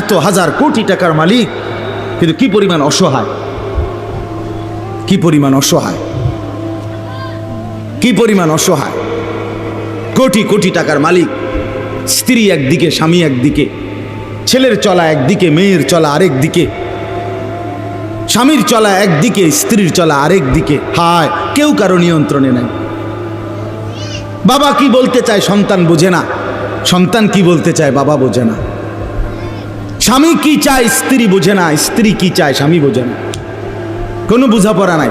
এত হাজার কোটি টাকার মালিক, কিন্তু কি পরিমাণ অসহায়? কি পরিমাণ অসহায়? কি পরিমাণ অসহায়? কোটি কোটি টাকার মালিক, স্ত্রী একদিকে, স্বামী একদিকে, ছেলের চলা একদিকে, মেয়ের চলা আরেক দিকে স্বামীর চলা একদিকে, স্ত্রীর চলা আরেক দিকে হায়, কেউ কারও নিয়ন্ত্রণে নাই। বাবা কি বলতে চায় সন্তান বোঝে না। সন্তান কি বলতে চায় বাবা বোঝে না। স্বামী কি চায়, স্ত্রী বোঝে না, স্ত্রী কি চায়, স্বামী বোঝে না। কোনো বোঝাপড়া নাই।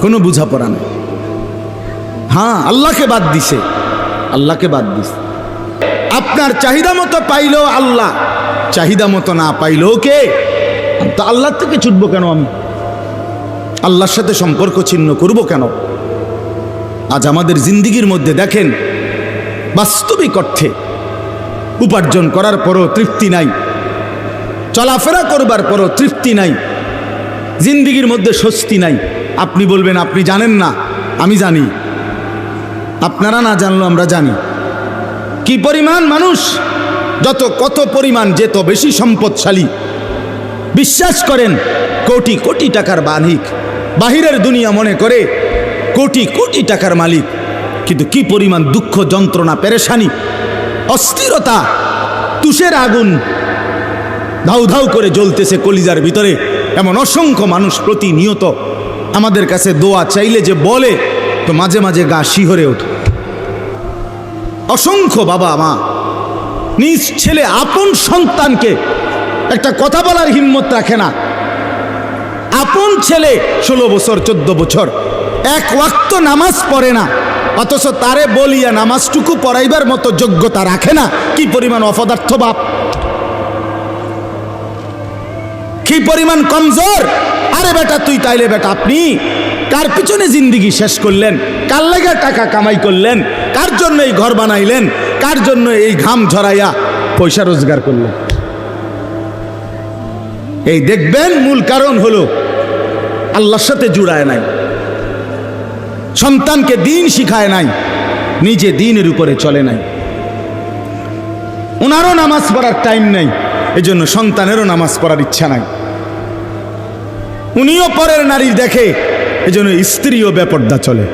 কোনো বোঝাপড়া নাই। হ্যাঁ আল্লাহকে বাদ দিছে। আল্লাহকে বাদ দিছে। আপনার চাহিদা মতো পাইলো আল্লাহ, চাহিদা মতো না পাইলো কে? তো আল্লাহর থেকে ছুটব কেন আমি? আল্লাহর সাথে সম্পর্ক ছিন্ন করব কেন? আজ আমাদের জিন্দিগির মধ্যে দেখেন, বাস্তবিক অর্থে উপার্জন করার পরও তৃপ্তি নাই। চলাফেরা করবার পরও তৃপ্তি নাই। জিন্দিগির মধ্যে স্বস্তি নাই। আপনি বলবেন, আপনি জানেন না? আমি জানি। আপনারা না জানলো আমরা জানি। কি পরিমাণ মানুষ, যত কত পরিমাণ যেত বেশি সম্পদশালী। বিশ্বাস করেন, কোটি কোটি টাকার মালিক। বাহিরের দুনিয়া মনে করে কোটি কোটি টাকার মালিক। কিন্তু কি পরিমাণ দুঃখ যন্ত্রণা, পেরেশানি। অস্থিরতা, তুষের আগুন। ধাউ ধাউ করে জ্বলতেছে কলিজার ভিতরে। এমন অসংখ্য মানুষ প্রতিনিয়ত আমাদের কাছে দোয়া চাইলে যে বলে, তো মাঝে মাঝে গা শিহরে ওঠে। অসংখ্য বাবা মা, নিজ ছেলে, আপন সন্তানকে একটা কথা বলার হিম্মত রাখে না। আপন ছেলে ষোলো বছর, চোদ্দ বছর, এক ওয়াক্ত নামাজ পড়ে না। অথচ তারে বলিয়া নামাজটুকু পড়াইবার মতো যোগ্যতা রাখে না। কি পরিমাণ অপদার্থ বাপ? কি পরিমাণ কমজোর? আরে বেটা, তুই তাইলে বেটা, আপনি কার পিছনে জিন্দিগি শেষ করলেন? কার লেগে টাকা কামাই করলেন? কার জন্য এই ঘর বানাইলেন? কার জন্য এই ঘাম ঝরাইয়া পয়সা রোজগার করলেন? এই দেখবেন, মূল কারণ হলো আল্লাহর সাথে জুড়ায় নাই। সন্তানকে দিন শিখায় নাই, নিজে দিনের উপরে চলে নাই। ওনারও নামাজ পড়ার টাইম নাই, এজন্য সন্তানেরও নামাজ পড়ার ইচ্ছা নাই। উনিও পরের নারী দেখে, এজন্য স্ত্রীও বেপর্দা চলে।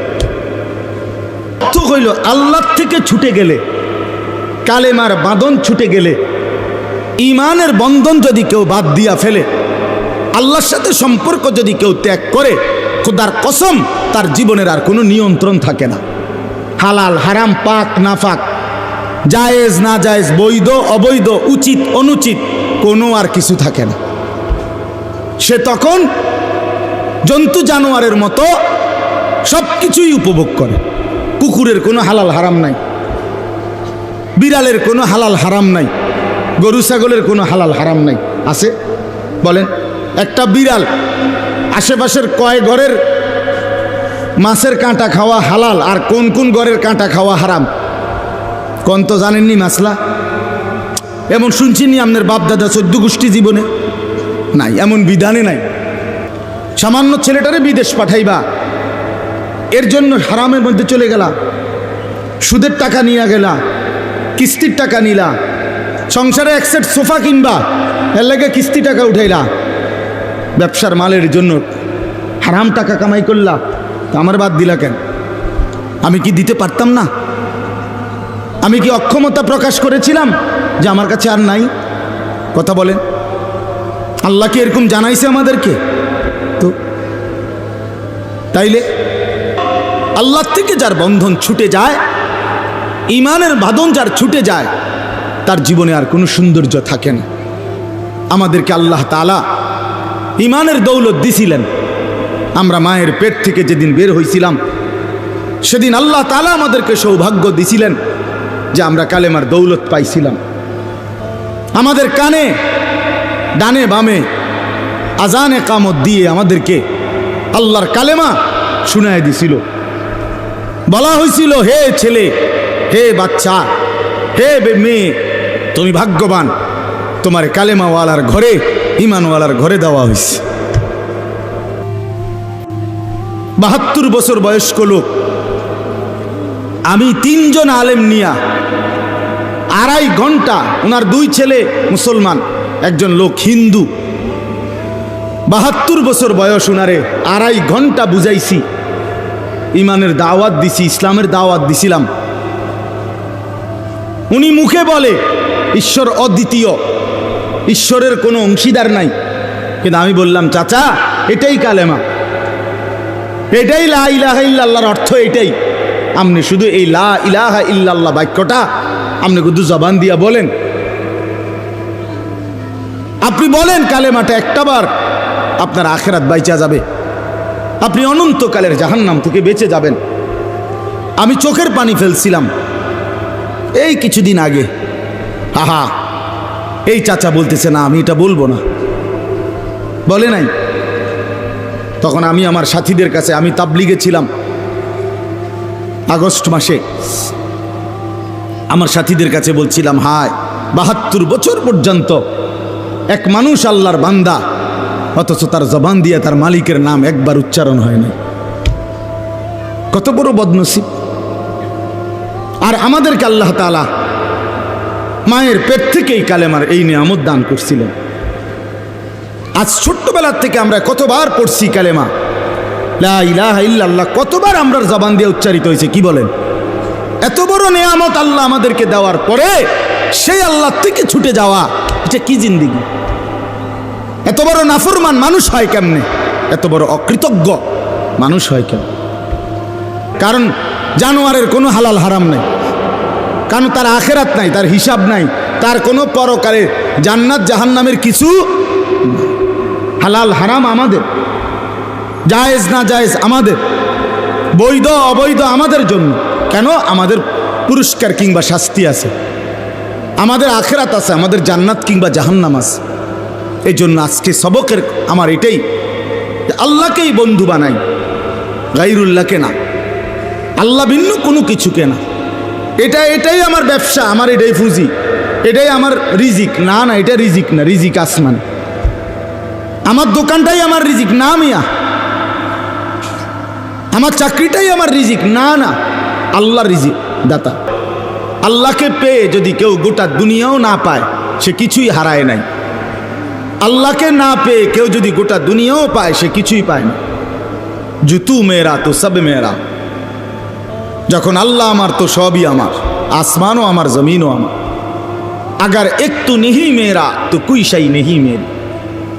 অর্থ হইল আল্লাহ থেকে ছুটে গেলে, কালেমার বাঁধন ছুটে গেলে ইমানের বন্ধন যদি কেউ বাদ দিয়া ফেলে, আল্লাহর সাথে সম্পর্ক যদি কেউ ত্যাগ করে খোদার কসম, তার জীবনের আর কোনো নিয়ন্ত্রণ থাকে না। হালাল, হারাম, পাক, নাফাক, জায়েজ না জায়েজ বৈধ, অবৈধ, উচিত, অনুচিত, কোনো আর কিছু থাকে না। সে তখন জন্তু জানোয়ারের মতো সব কিছুই উপভোগ করে। কুকুরের কোনো হালাল হারাম নাই। বিড়ালের কোনো হালাল হারাম নাই। গরু, ছাগলের কোনো হালাল হারাম নাই। আছে? বলেন, একটা বিড়াল আশেপাশের কয় ঘরের মাছের কাঁটা খাওয়া হালাল আর কোন কোন ঘরের কাঁটা খাওয়া হারাম? কোন তো জানেননি মাসলা এমন শুনছিনি আপনার বাপ দাদা চোদ্দ গোষ্ঠী জীবনে? নাই, এমন বিধানে নাই। সামান্য ছেলেটারে বিদেশ পাঠাইবা। এর জন্য হারামের মধ্যে চলে গেলা। সুদের টাকা নিয়ে গেলা। কিস্তির টাকা নিলা। সংসারে এক সেট সোফা কিনবা। এর লাগে কিস্তি টাকা উঠাইলা। ব্যবসার মালের জন্য হারাম টাকা কামাই করলা, তা আমার বাদ দিলা কেন? আমি কি দিতে পারতাম না? আমি কি অক্ষমতা প্রকাশ করেছিলাম যে আমার কাছে আর নাই? কথা বলেন। আল্লাহ কি এরকম জানাইছে আমাদেরকে? তো তাইলে আল্লাহ থেকে যার বন্ধন ছুটে যায় ইমানের বাঁধন যার ছুটে যায়, তার জীবনে আর কোনো সৌন্দর্য থাকে না। আমাদেরকে আল্লাহ তালা ইমানের দৌলত দিছিলেন। আমরা মায়ের পেট থেকে যেদিন বের হয়েছিলাম সেদিন আল্লাহ তালা আমাদেরকে সৌভাগ্য দিছিলেন যে আমরা কালেমার দৌলত পাইছিলাম। আমাদের কানে, ডানে বামে আজানে কামত দিয়ে আমাদেরকে আল্লাহর কালেমা শুনায় দিছিল। বলা হয়েছিল হে ছেলে, হে বাচ্চা, হে মেয়ে, তুমি ভাগ্যবান। তোমার কালেমাওয়ালার ঘরে ইমানওয়ালার ঘরে দেওয়া হয়েছে। বাহাত্তর বছর বয়স্ক লোক। আমি তিনজন আলেম নিয়া আড়াই ঘণ্টা ওনার দুই ছেলে মুসলমান, একজন লোক হিন্দু। বাহাত্তর বছর বয়স উনারে আড়াই ঘণ্টা বুঝাইছি। ইমানের দাওয়াত দিছি, ইসলামের দাওয়াত দিছিলাম। উনি মুখে বলে, ঈশ্বর অদ্বিতীয়। ঈশ্বরের কোনো অংশীদার নাই। কিন্তু আমি বললাম, চাচা, এটাই কালেমা। এটাই লা ইলাহা ইল্লাল্লাহর অর্থ এটাই। আপনি শুধু এই লা ইলাহা ইল্লাল্লাহ বাক্যটা আপনি শুধু জবান দিয়া বলেন। আপনি বলেন কালেমাটা একটাবার আপনার আখেরাত বাইচা যাবে। আপনি অনন্তকালের জাহান্নাম থেকে বেঁচে যাবেন। আমি চোখের পানি ফেলছিলাম। এই কিছুদিন আগে। আহা এই চাচা বলতেছে, না, আমি এটা বলব না। বলে নাই। তখন আমি আমার সাথীদের কাছে, আমি তাবলিগে ছিলাম। আগস্ট মাসে আমার সাথীদের কাছে বলছিলাম, হায়, বাহাত্তর বছর পর্যন্ত এক মানুষ আল্লাহর বান্দা, অথচ তার জবান দিয়ে তার মালিকের নাম একবার উচ্চারণ হয় না কত বড় বদনসিব। আর আমাদেরকে আল্লাহ তালা মায়ের পেট থেকেই কালেমার এই নিয়ামত দান করছিলেন। আজ ছোট্টবেলার থেকে আমরা কতবার পড়ছি কালেমা। ইল্লাল্লাহ, কতবার আমরা জবান দিয়ে উচ্চারিত হয়েছে, কি বলেন? এত বড় নেয়ামত আল্লাহ আমাদেরকে দেওয়ার পরে সেই আল্লাহ থেকে ছুটে যাওয়া, এটা কি জিন্দিগি? এত বড় নাফরমান মানুষ হয় কেমনে? এত বড় অকৃতজ্ঞ মানুষ হয় কেমন? কারণ জানোয়ারের কোনো হালাল হারাম নেই। কারণ তার আখেরাত নাই, তার হিসাব নাই, তার কোনো পরকারে জান্নাত জাহান্নামের কিছু হালাল, হারাম আমাদের। জায়েজ, না জায়েজ আমাদের। বৈধ, অবৈধ আমাদের জন্য। কেন? আমাদের পুরস্কার কিংবা শাস্তি আছে। আমাদের আখেরাত আছে, আমাদের জান্নাত কিংবা জাহান্নাম আছে। এই জন্য আজকে সবকের আমার এটাই আল্লাহকেই বন্ধু বানাই গাইরুল্লাহকে না। আল্লাহ ভিন্ন কোনো কিছুকে না। এটা, এটাই আমার ব্যবসা, আমার এটাই ফুজি এটাই আমার রিজিক। না না, এটা রিজিক না, রিজিক আসমান। আমার দোকানটাই আমার রিজিক। না, মিয়া। আমার চাকরিটাই আমার রিজিক। না না আল্লাহ রিজিক, দাতা। আল্লাহকে পেয়ে যদি কেউ গোটা দুনিয়াও না পায়, সে কিছুই হারায় নাই। আল্লাহকে না পেয়ে কেউ যদি গোটা দুনিয়াও পায়, সে কিছুই পায় না। জুতু মেয়েরা তো সব মেয়েরা। যখন আল্লাহ আমার তো সবই আমার, আসমানও আমার, জমিনও আমার। আগার একটু নেহি মেয়েরা, তো কুইসাই নেহি মেয়ের।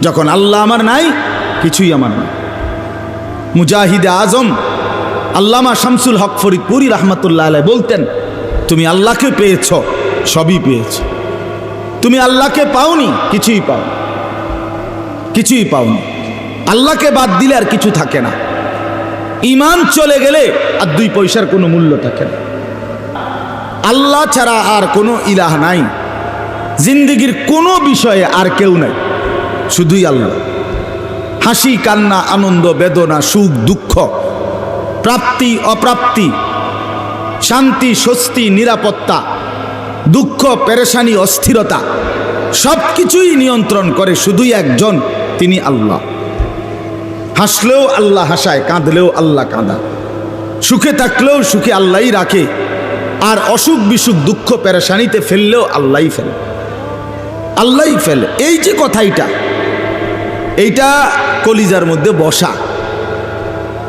যখন আল্লাহ আমার নাই, কিছুই আমার নাই। মুজাহিদে আজম, আল্লামা শামসুল হক ফরিদপুরি রহমতুল্লাহ আলাই বলতেন, তুমি আল্লাহকে পেয়েছ, সবই পেয়েছ। তুমি আল্লাহকে পাওনি, কিছুই পাও কিছুই পাওনি। আল্লাহকে বাদ দিলে আর কিছু থাকে না। ইমান চলে গেলে আর দুই পয়সার কোনো মূল্য থাকে না। আল্লাহ ছাড়া আর কোনো ইলাহ নাই। জিন্দিগির কোনো বিষয়ে আর কেউ নাই। শুধুই আল্লাহ। হাসি, কান্না, আনন্দ, বেদনা, সুখ, দুঃখ, প্রাপ্তি, অপ্রাপ্তি, শান্তি, স্বস্তি, নিরাপত্তা, দুঃখ, পেরেশানি, অস্থিরতা সব কিছুই নিয়ন্ত্রণ করে শুধুই একজন, তিনি আল্লাহ। হাসলেও আল্লাহ হাসায়, কাঁদলেও আল্লাহ কাঁদা। সুখে থাকলেও সুখে আল্লাহই রাখে, আর অসুখ বিসুখ, দুঃখ পেরেশানিতে ফেললেও আল্লাহই ফেলে। আল্লাহই ফেলে। এই যে কথাইটা এইটা কলিজার মধ্যে বসা,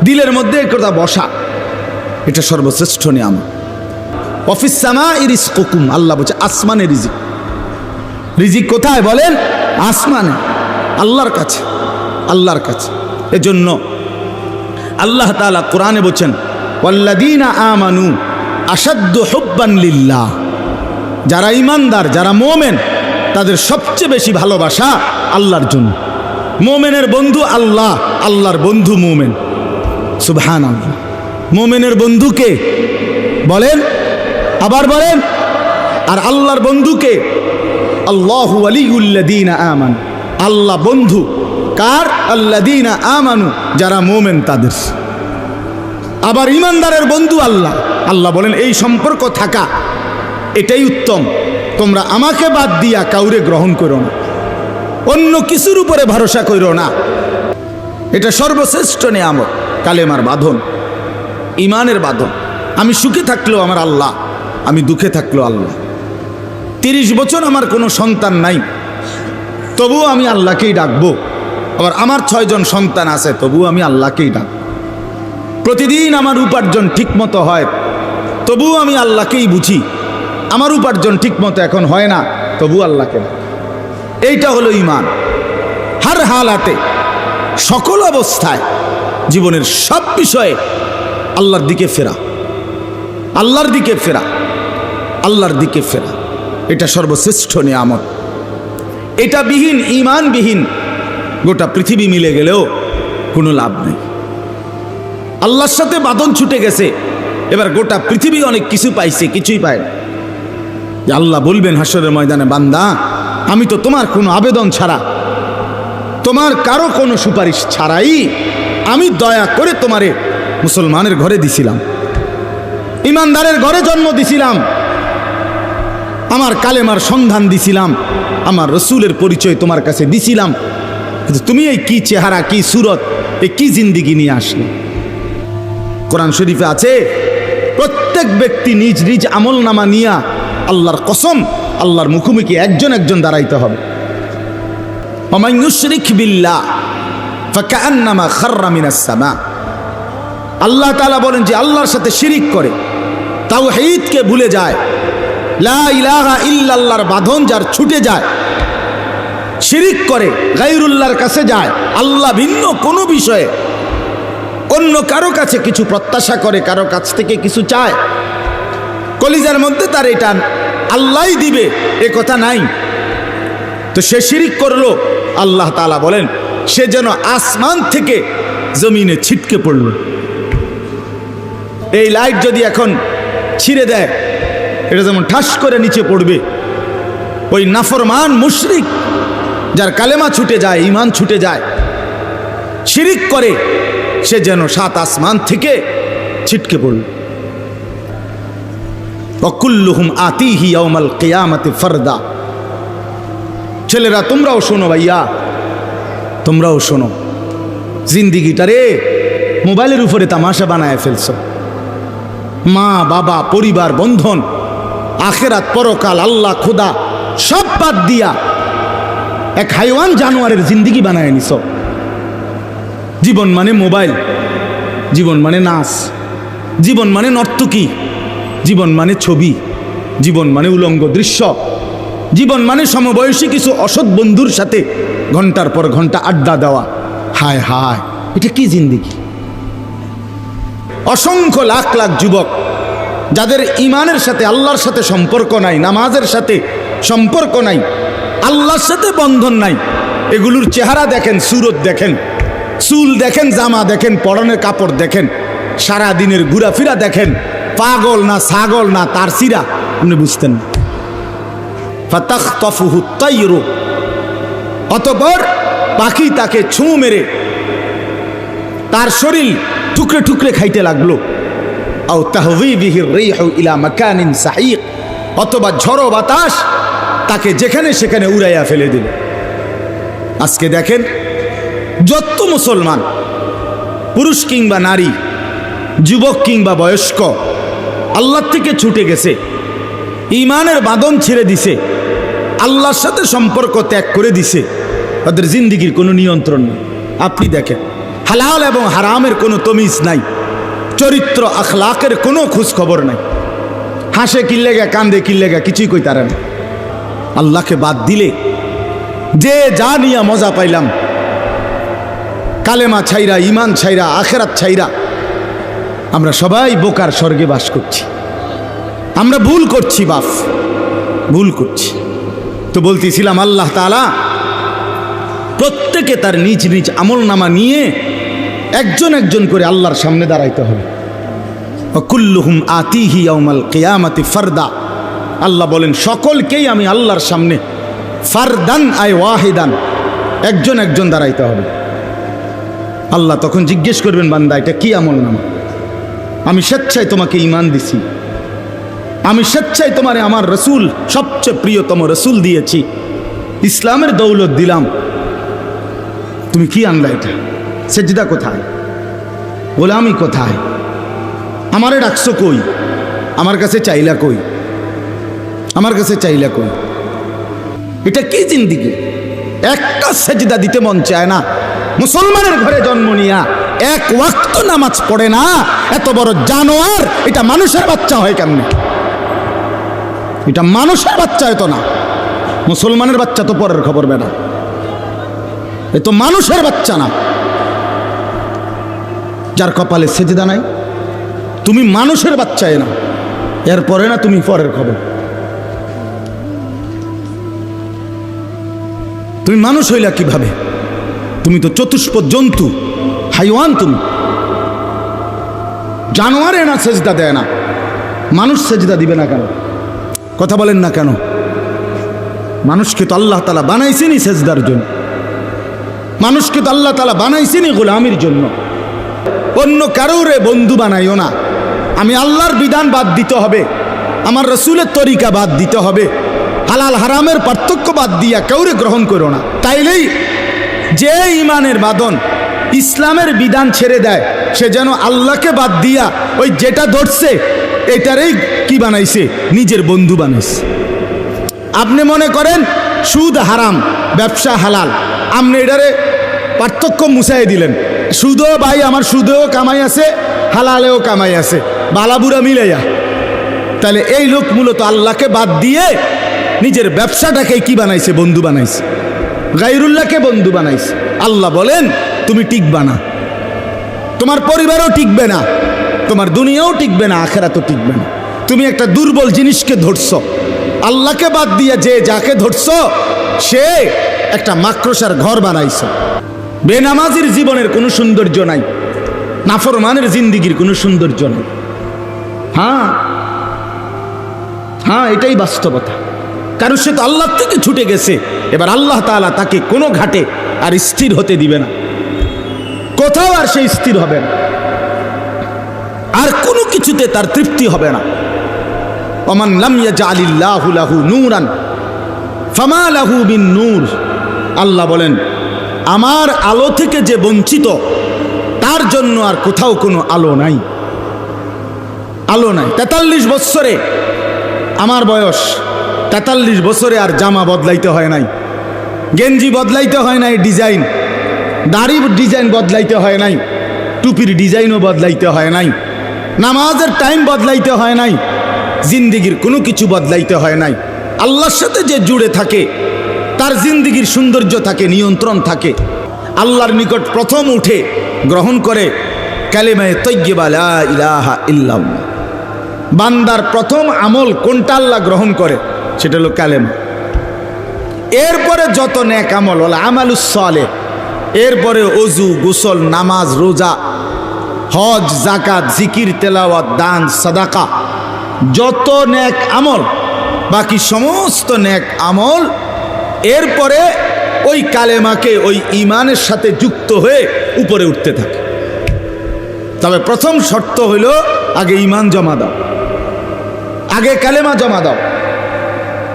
দিলের মধ্যে কথা বসা, এটা সর্বশ্রেষ্ঠ নিয়াম অফিস সামা ইরিস কুকুম আল্লাহ বলছে, আসমানে রিজিক। রিজিক কোথায় বলেন? আসমানে, আল্লাহর কাছে আল্লাহর কাছে। এজন্য আল্লাহ তালা কোরআনে বলছেন ওয়াল্লাদিনা আমানু আসাদ্দু হুব্বান লিল্লাহ। যারা ইমানদার যারা মোমেন, তাদের সবচেয়ে বেশি ভালোবাসা আল্লাহর জন্য। মোমেনের বন্ধু আল্লাহ, আল্লাহর বন্ধু মোমেন। সুবহান আল্লাহ মোমেনের বন্ধুকে বলেন, আবার বলেন, আর আল্লাহর বন্ধুকে আল্লাহ আলিউল্লাদিন আমান। আল্লাহ বন্ধু। কার? আল্লাদিনা আমানু, যারা মোমেন তাদের। আবার ইমানদারের বন্ধু আল্লাহ। আল্লাহ বলেন, এই সম্পর্ক থাকা, এটাই উত্তম। তোমরা আমাকে বাদ দিয়া কাউরে গ্রহণ করো না। অন্য কিছুর উপরে ভরসা করো না। এটা সর্বশ্রেষ্ঠ নিয়ামত, কালেমার বাঁধন ইমানের বাঁধন। আমি সুখে থাকলেও আমার আল্লাহ, আমি দুঃখে থাকলেও আল্লাহ। তিরিশ বছর আমার কোনো সন্তান নাই। তবুও আমি আল্লাহকেই ডাকবো। আবার আমার ছয়জন সন্তান আছে, তবুও আমি আল্লাহকেই ডাক। প্রতিদিন আমার উপার্জন ঠিক মতো হয়, তবুও আমি আল্লাহকেই বুঝি। আমার উপার্জন ঠিক মতো এখন হয় না তবু আল্লাহকে ডাক। এইটা হলো ইমান হার হালাতে, সকল অবস্থায় জীবনের সব বিষয়ে আল্লাহর দিকে ফেরা। আল্লাহর দিকে ফেরা, আল্লাহর দিকে ফেরা। এটা সর্বশ্রেষ্ঠ নিয়ামত। এটা বিহীন ইমানবিহীন গোটা পৃথিবী মিলে গেলেও কোনো লাভ নেই। আল্লাহর সাথে বাদন ছুটে গেছে। এবার গোটা পৃথিবী অনেক কিছু পাইছে, কিছুই পায় যে আল্লাহ বলবেন হাসরের ময়দানে, বান্দা, আমি তো তোমার কোনো আবেদন ছাড়া, তোমার কারও কোনো সুপারিশ ছাড়াই আমি দয়া করে তোমারে মুসলমানের ঘরে দিছিলাম। ইমানদারের ঘরে জন্ম দিছিলাম। আমার কালেমার সন্ধান দিছিলাম। আমার রসুলের পরিচয় তোমার কাছে দিছিলাম। কিন্তু তুমি এই কি চেহারা, কি সুরত, এই কি জিন্দিগি নিয়ে আসলে? কোরআন শরীফে আছে, প্রত্যেক ব্যক্তি নিজ নিজ আমল নামা নিয়া আল্লাহর কসম, আল্লাহর মুখোমুখি একজন একজন দাঁড়াইতে হবে। অমায়ুশরিক বিল্লা ফাকান্নামা খার্রামিনাসামা আল্লাহ তালা বলেন যে আল্লাহর সাথে শিরিক করে তাও হেঈদকে ভুলে যায়। লা ইলাহা ইল্লাল্লাহর বাঁধন যার ছুটে যায় শিরিক করে গাইরুল্লাহর কাছে যায়। আল্লাহ ভিন্ন কোনো বিষয়ে অন্য কারও কাছে কিছু প্রত্যাশা করে, কারও কাছ থেকে কিছু চায়। কলিজার মধ্যে তার এটা আল্লাহই দিবে, এ কথা নাই। তো সে শিরিক করল, আল্লাহ তালা বলেন, সে যেন আসমান থেকে জমিনে ছিটকে পড়ল। এই লাইট যদি এখন ছিঁড়ে দেয়, এটা যেমন ঠাস করে নিচে পড়বে, ওই নাফরমান মুশরিক যার কালেমা ছুটে যায় ইমান ছুটে যায়, শিরিক করে, সে যেন সাত আসমান থেকে ছিটকে পড়ল। অকুল্লুহুম আতিহি ইয়াউমাল কিয়ামাতি ফারদা। ছেলেরা, তোমরাও শোনো ভাইয়া, তোমরাও শোনো। জিন্দিগিটা রে, মোবাইলের উপরে তামাশা বানায় ফেলছ। মা, বাবা, পরিবার, বন্ধন, আখেরাত, পরকাল, আল্লাহ, খোদা, সব বাদ দিয়া এক হাইওয়ান জানোয়ারের জিন্দিগি বানায় নিছ। জীবন মানে মোবাইল, জীবন মানে নাচ, জীবন মানে নর্তকী, জীবন মানে ছবি, জীবন মানে উলঙ্গ দৃশ্য, জীবন মানে সমবয়সী কিছু অসৎ বন্ধুর সাথে ঘণ্টার পর ঘণ্টা আড্ডা দেওয়া। হায় হায়, এটা কি জিন্দিগি? অসংখ্য লাখ লাখ যুবক, যাদের ইমানের সাথে আল্লাহর সাথে সম্পর্ক নাই, নামাজের সাথে সম্পর্ক নাই আল্লাহর সাথে বন্ধন নাই। এগুলোর চেহারা দেখেন, সুরত দেখেন, চুল দেখেন, জামা দেখেন, পরনের কাপড় দেখেন সারা দিনের ঘোরাফেরা দেখেন, পাগল না ছাগল না তার সিরা, আপনি বুঝতেন অতঃপর পাখি তাকে ছুঁ মেরে, তার শরীর টুকরে টুকরে খাইতে লাগল। রিহু ইলা মাকানিন অথবা ঝড়ো বাতাস তাকে যেখানে সেখানে উড়াইয়া ফেলে দিল। আজকে দেখেন, যত মুসলমান, পুরুষ কিংবা নারী, যুবক কিংবা বয়স্ক, আল্লাহর থেকে ছুটে গেছে ইমানের বাঁধন ছেড়ে দিছে, আল্লাহর সাথে সম্পর্ক ত্যাগ করে দিছে, তাদের জিন্দিগির কোনো নিয়ন্ত্রণ নেই। আপনি দেখেন, হালাল এবং হারামের কোনো তমিজ নাই, চরিত্র, আখলাকের কোনো খোঁজ খবর নাই। হাসে, কিল্লেগা, কান্দে, কিল্লেগা, কিছুই কই তারা না। আল্লাহকে বাদ দিলে যে যা নিয়া মজা পাইলাম, কালেমা ছাইরা ইমান ছাইরা, আখেরাত ছাইরা, আমরা সবাই বোকার স্বর্গে বাস করছি। আমরা ভুল করছি, বাপ, ভুল করছি। তো বলতেছিলাম, আল্লাহ তালা প্রত্যেকে তার নিজ নিজ আমল নামা নিয়ে একজন একজন করে আল্লাহর সামনে দাঁড়াইতে হবে। কুল্লুহুম আতিহি ইয়াউমাল কিয়ামাতি ফারদা। আল্লাহ বলেন, সকলকেই আমি আল্লাহর সামনে ফারদান আই ওয়াহিদান, একজন একজন দাঁড়াইতে হবে। আল্লাহ তখন জিজ্ঞেস করবেন, বান্দা, এটা কি আমল নামা? আমি স্বেচ্ছায় তোমাকে ইমান দিছি। আমি স্বেচ্ছায় তোমারে আমার রসুল, সবচেয়ে প্রিয়তম রসুল দিয়েছি। ইসলামের দৌলত দিলাম। তুমি কি আনলা এটা? সেজদা কোথায়? গোলামি কোথায়? আমারে ডাকছো কই? আমার কাছে চাইলা কই? আমার কাছে চাইলে কই? এটা কি জিন্দিগি? একটা সেজদা দিতে মন চায় না। মুসলমানের ঘরে জন্ম নিয়া এক ওয়াক্ত নামাজ পড়ে না। এত বড় জানোয়ার, এটা মানুষের বাচ্চা হয় কেমনে? এটা মানুষের বাচ্চা হয়তো না। মুসলমানের বাচ্চা তো পরের খবর বেটা। এ তো মানুষের বাচ্চা না। যার কপালে সেজদা নাই, তুমি মানুষের বাচ্চায় না। এরপরে না তুমি পরের খবর। তুমি মানুষ হইলা কীভাবে? তুমি তো চতুষ্প জন্তু, হাইওয়ান তুমি। জানোয়ারে না সেজদা দেয় না, মানুষ সেজদা দিবে না কেন? কথা বলেন না কেন? মানুষকে তো আল্লাহ তালা বানাইছেনি সেজদার জন্য। মানুষকে তো আল্লাহ তালা বানাইছেনি গোলামির জন্য। অন্য কারোরে বন্ধু বানাইও না। আমি আল্লাহর বিধান বাদ দিতে হবে। আমার রসুলের তরিকা বাদ দিতে হবে। হালাল হারামের পার্থক্য বাদ দিয়া কাউরে গ্রহণ করো না। তাইলেই যে ইমানের বাদন ইসলামের বিধান ছেড়ে দেয়, সে যেন আল্লাহকে বাদ দিয়া ওই যেটা ধরছে, এটারই কি বানাইছে? নিজের বন্ধু বানাইছে। আপনি মনে করেন সুদ হারাম, ব্যবসা হালাল। আপনি এটারে পার্থক্য মুছাই দিলেন। সুদও ভাই, আমার সুদেও কামাই আছে, হালালেও কামাই আছে। বালাবুরা মিলাইয়া। তাহলে এই লোক মূলত আল্লাহকে বাদ দিয়ে নিজের ব্যবসাটাকে কি বানাইছে? বন্ধু বানাইছে। গাইরুল্লাহকে বন্ধু বানাইছে। আল্লাহ বলেন, তুমি টিকবা না। তোমার পরিবারও টিকবে না। তোমার দুনিয়াও টিকবে না, আখেরাতও টিকবে না। তুমি একটা দুর্বল জিনিসকে ধরছ। আল্লাহকে বাদ দিয়ে যে যাকে ধরছ, সে একটা মাক্রসার ঘর বানাইছ। বেনামাজির জীবনের কোনো সৌন্দর্য নাই। নাফরমানের জিন্দিগির কোনো সৌন্দর্য নেই। হ্যাঁ। হ্যাঁ এটাই বাস্তবতা। কারণ সে তো আল্লাহ থেকে ছুটে গেছে। এবার আল্লাহ তাআলা তাকে কোনো ঘাটে আর স্থির হতে দিবে না। কোথাও আর সে স্থির হবে না। আর কোনো কিছুতে তার তৃপ্তি হবে না। অমান লামিয়া জালিল্লাহু লাহু নূরান, ফামা লাহু বিন নূর। আল্লাহ বলেন, আমার আলো থেকে যে বঞ্চিত, তার জন্য আর কোথাও কোনো আলো নাই। আলো নাই। তেতাল্লিশ বৎসরে আমার বয়স তেতাল্লিশ বছরে আর জামা বদলাইতে হয় নাই। গেঞ্জি বদলাইতে হয় নাই, ডিজাইন। দাড়ির ডিজাইন বদলাইতে হয় নাই। টুপির ডিজাইনও বদলাইতে হয় নাই। নামাজের টাইম বদলাইতে হয় নাই। জিন্দিগির কোনো কিছু বদলাইতে হয় নাই। আল্লাহর সাথে যে জুড়ে থাকে, তার জিন্দিগির সৌন্দর্য থাকে, নিয়ন্ত্রণ থাকে। আল্লাহর নিকট প্রথম উঠে গ্রহণ করে কালেমায় তৈয়বা লা ইলাহা ইল্লাল্লাহ। বান্দার প্রথম আমল কোনটা আল্লাহ গ্রহণ করে? সেটা হলো কালেমা। এরপরে যত ন্যাক আমল হল আমালুসলে এরপরে অজু গোসল, নামাজ, রোজা, হজ জাকাত জিকির, তেলাওয়াত, দান, সাদাকা, যত ন্যাক আমল, বাকি সমস্ত ন্যাক আমল, এরপরে ওই কালেমাকে, ওই ইমানের সাথে যুক্ত হয়ে উপরে উঠতে থাকে। তবে প্রথম শর্ত হইল আগে ইমান জমা দাও। আগে কালেমা জমা দাও।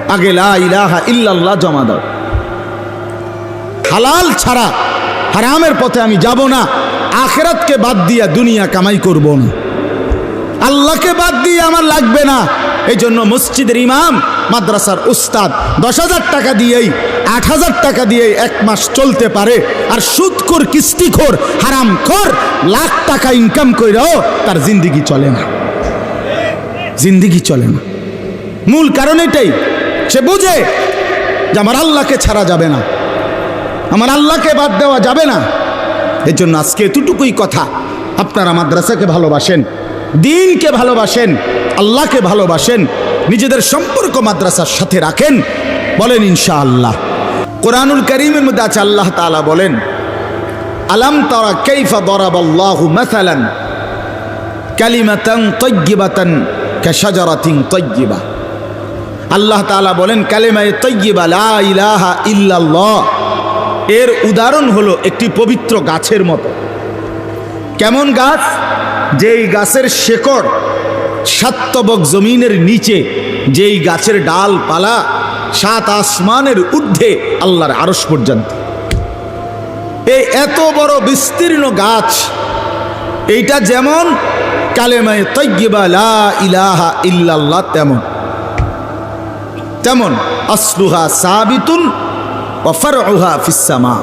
আগে ইলাহা ইল্লাল্লাহ জমা দাও। হালাল ছাড়া হারামের পথে আমি যাব না, আখেরাতকে বাদ দিয়া দুনিয়া কামাই করব না। আল্লাহকে বাদ দিয়ে আমার লাগবে না। এই জন্য মসজিদের ইমাম, মাদ্রাসার উস্তাদ, দশ হাজার টাকা দিয়েই, আট হাজার টাকা দিয়েই এক মাস চলতে পারে। আর সুদখোর, কিস্তিখোর, হারামখোর, লাখ টাকা ইনকাম কইরাও তার জিন্দিগি চলে না। জিন্দিগি চলে না। মূল কারণ এটাই সে বুঝে যে আমার আল্লাহকে ছাড়া যাবে না। আমার আল্লাহকে বাদ দেওয়া যাবে না। এর জন্য আজকে এতটুকুই কথা। আপনারা মাদ্রাসাকে ভালোবাসেন, দিনকে ভালোবাসেন, আল্লাহকে ভালোবাসেন, নিজেদের সম্পর্ক মাদ্রাসার সাথে রাখেন, বলেন ইনশা আল্লাহ কোরআনুল করিমের মধ্যে আছে, আল্লাহ তাআলা বলেন, আলাম তারা কাইফা দরাবাল্লাহু মাসালান কালিমাতান তয়্যিবাতান কাশাজারাতিন তয়্যিবা। আল্লাহ তাআলা বলেন, কালেমায়ে লা ইলাহা ইল্লাল্লাহ। এর উদাহরণ হলো একটি পবিত্র গাছের মতো। কেমন গাছ? যেই গাছের শেকড় সাত্তবক জমিনের নিচে, যেই গাছের ডাল পালা সাত আসমানের ঊর্ধ্বে আল্লাহর আরস পর্যন্ত। এই এত বড় বিস্তীর্ণ গাছ, এইটা যেমন কালেমায় তৈবা ইলাহা ইল্লাল্লাহ তেমন। তেমন আসলুহা সাবিতুন ওফার ওহা ফিসামা